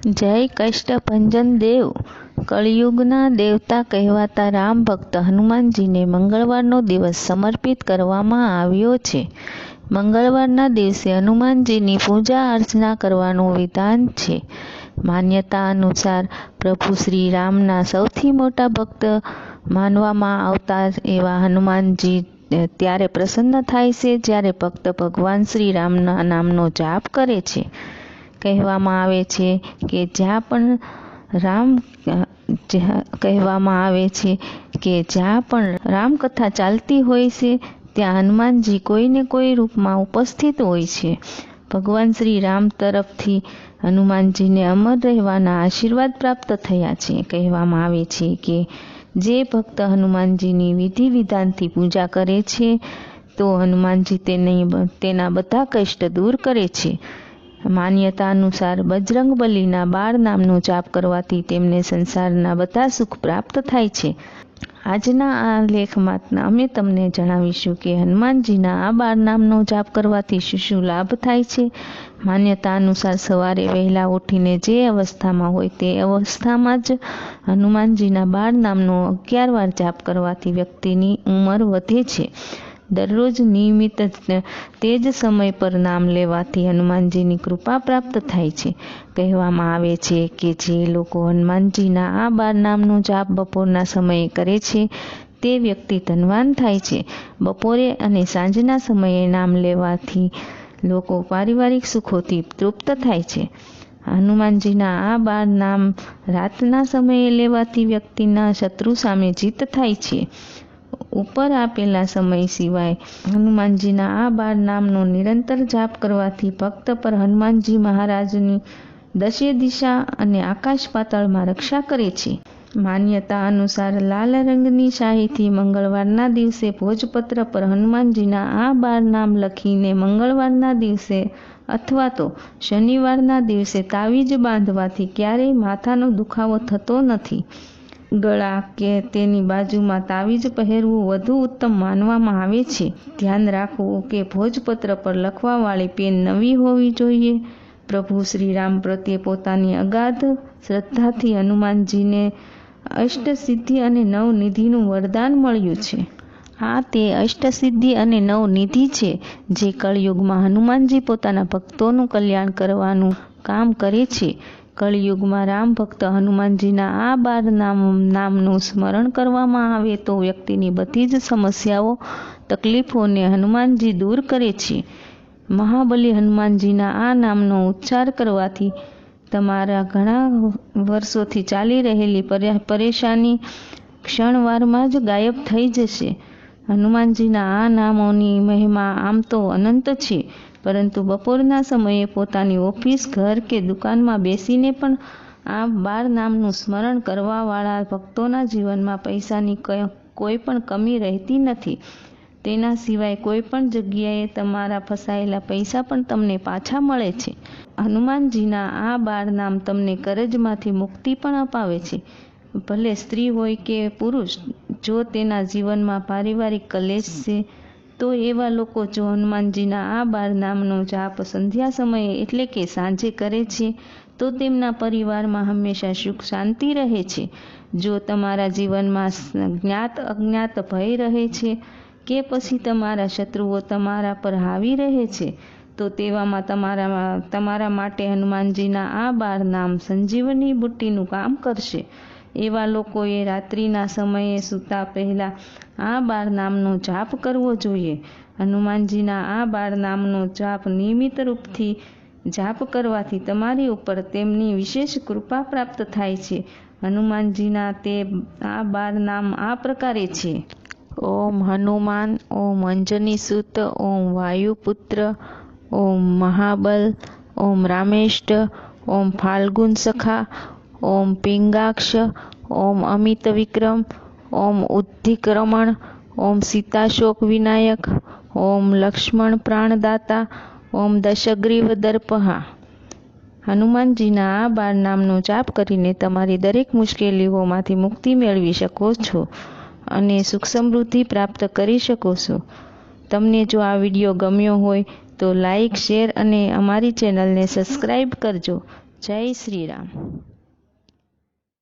જય કષ્ટભંજન દેવ. કળિયુગના દેવતા કહેવાતા રામ ભક્ત હનુમાનજીને મંગળવારનો દિવસ સમર્પિત કરવામાં આવ્યો છે. મંગળવારના દિવસે હનુમાનજીની પૂજા અર્ચના કરવાનું વિધાન છે. માન્યતા અનુસાર પ્રભુ શ્રી રામના સૌથી મોટા ભક્ત માનવામાં આવતા એવા હનુમાનજી ત્યારે પ્રસન્ન થાય છે જ્યારે ભક્ત ભગવાન શ્રી રામના નામનો જાપ કરે છે. કહેવામાં આવે છે કે જ્યાં પણ રામ કહેવામાં આવે છે કે જ્યાં પણ રામકથા ચાલતી હોય છે, ત્યાં હનુમાનજી કોઈને કોઈ રૂપમાં ઉપસ્થિત હોય છે. ભગવાન શ્રી રામ તરફથી હનુમાનજીને અમર રહેવાના આશીર્વાદ પ્રાપ્ત થયા છે. કહેવામાં આવે છે કે જે ભક્ત હનુમાનજીની વિધિ વિધાનથી પૂજા કરે છે, તો હનુમાનજી તેને તેના બધા કષ્ટ દૂર કરે છે. માન્યતા અનુસાર બજરંગ બલીના બાર નામનો જાપ કરવાથી તેમને સંસારના બધા સુખ પ્રાપ્ત થાય છે. આજના આ લેખમાં અમે તમને જણાવીશું કે હનુમાનજીના આ બાર નામનો જાપ કરવાથી શું શું લાભ થાય છે. માન્યતા અનુસાર સવારે વહેલા ઉઠીને જે અવસ્થામાં હોય તે અવસ્થામાં જ હનુમાનજીના બાર નામનો અગિયાર વાર જાપ કરવાથી વ્યક્તિની ઉંમર વધે છે. દરરોજ નિયમિત તે જ સમય પર નામ લેવાથી હનુમાનજીની કૃપા પ્રાપ્ત થાય છે. કહેવામાં આવે છે કે જે લોકો હનુમાનજીના આ બાર નામનો જાપ બપોરના સમયે કરે છે, તે વ્યક્તિ ધનવાન થાય છે. બપોરે અને સાંજના સમયે નામ લેવાથી લોકો પારિવારિક સુખોથી તૃપ્ત થાય છે. હનુમાનજીના આ બાર નામ રાતના સમયે લેવાથી વ્યક્તિના શત્રુ સામે જીત થાય છે. ઉપર આપેલા સમય સિવાય હનુમાનજીના આ બાર નામનો નિરંતર જાપ કરવાથી ભક્ત પર હનુમાનજી મહારાજની દશે દિશા અને આકાશ પાતાળમાં રક્ષા કરે છે. માન્યતા અનુસાર લાલ રંગની શાહીથી મંગળવારના દિવસે ભોજપત્ર પર હનુમાનજીના આ બાર નામ લખીને મંગળવારના દિવસે અથવા તો શનિવારના દિવસે તાવીજ બાંધવાથી ક્યારેય માથાનો દુખાવો થતો નથી. ગળા કે તેની બાજુમાં તાવીજ પહેરવું વધુ ઉત્તમ માનવામાં આવે છે. ધ્યાન રાખવું કે ભોજપત્ર પર લખવાવાળી પેન નવી હોવી જોઈએ. પ્રભુ શ્રી રામ પ્રત્યે પોતાની અગાધ શ્રદ્ધાથી હનુમાનજીને અષ્ટસિદ્ધિ અને નવનિધિનું વરદાન મળ્યું છે. આ તે અષ્ટસિદ્ધિ અને નવનિધિ છે જે કળયુગમાં હનુમાનજી પોતાના ભક્તોનું કલ્યાણ કરવાનું કામ કરે છે. કળયુગમાં રામ ભક્ત હનુમાનજીના આ બાર નામ, નામનું સ્મરણ કરવામાં આવે તો વ્યક્તિની બધી જ સમસ્યાઓ, તકલીફોને હનુમાનજી દૂર કરે છે. મહાબલી હનુમાનજીના આ નામનો ઉચ્ચાર કરવાથી તમારા ઘણા વર્ષોથી ચાલી રહેલી પરેશાની ક્ષણવારમાં જ ગાયબ થઈ જશે. હનુમાનજીના આ નામોની મહિમા આમ તો અનંત છે. પરંતુ બપોરના સમયે પોતાની ઓફિસ, ઘર કે દુકાનમાં બેસીને પણ આ બાર નામનું સ્મરણ કરવાવાળા ભક્તોના જીવનમાં પૈસાની કોઈ પણ કમી રહેતી નથી. તેના સિવાય કોઈ પણ જગ્યાએ તમારા ફસાયેલા પૈસા પણ તમને પાછા મળે છે. હનુમાનજીના આ બાર નામ તમને કરજમાંથી મુક્તિ પણ અપાવે છે. ભલે સ્ત્રી હોય કે પુરુષ, જો તેના જીવનમાં પારિવારિક કલેશ છે તો એવા લોકો જો હનુમાનજીના આ બાર નામનો જાપ સંધ્યા સમયે એટલે કે સાંજે કરે છે, તો તેમના પરિવારમાં હંમેશા સુખ શાંતિ રહે છે. જો તમારા જીવનમાં જ્ઞાત, અજ્ઞાત ભય રહે છે કે પછી તમારા શત્રુઓ તમારા પર હાવી રહે છે, તો તેવામાં તમારા તમારા માટે હનુમાનજીના આ બાર નામ સંજીવની બુટ્ટીનું કામ કરશે. એવા લોકોએ રાત્રિના સમયે સૂતા પહેલાં આ બાર નામનો જાપ કરવો જોઈએ. હનુમાનજીના આ બાર નામનો જાપ નિયમિત રૂપથી જાપ કરવાથી તમારી ઉપર તેમની વિશેષ કૃપા પ્રાપ્ત થાય છે. હનુમાનજીના તે આ બાર નામ આ પ્રકારે છે. ઓમ હનુમાન, ઓમ અંજની સુત, ઓમ વાયુપુત્ર, ઓમ મહાબલ, ઓમ રામેષ્ટ, ઓમ ફાલ્ગુન સખા ઓમ પિંગાક્ષ, ઓમ અમિત વિક્રમ, ઓમ ઉદ્ધિક્રમણ, ઓમ સીતાશોક વિનાયક, ઓમ લક્ષ્મણ પ્રાણદાતા, ઓમ દશગ્રીવ દર્પહા. હનુમાનજીના આ બાર નામનો જાપ કરીને તમારી દરેક મુશ્કેલીઓમાંથી મુક્તિ મેળવી શકો છો અને સુખ સમૃદ્ધિ પ્રાપ્ત કરી શકો છો. તમને જો આ વીડિયો ગમ્યો હોય તો લાઈક, શેર અને અમારી ચેનલને સબસ્ક્રાઈબ કરજો. જય શ્રી રામ.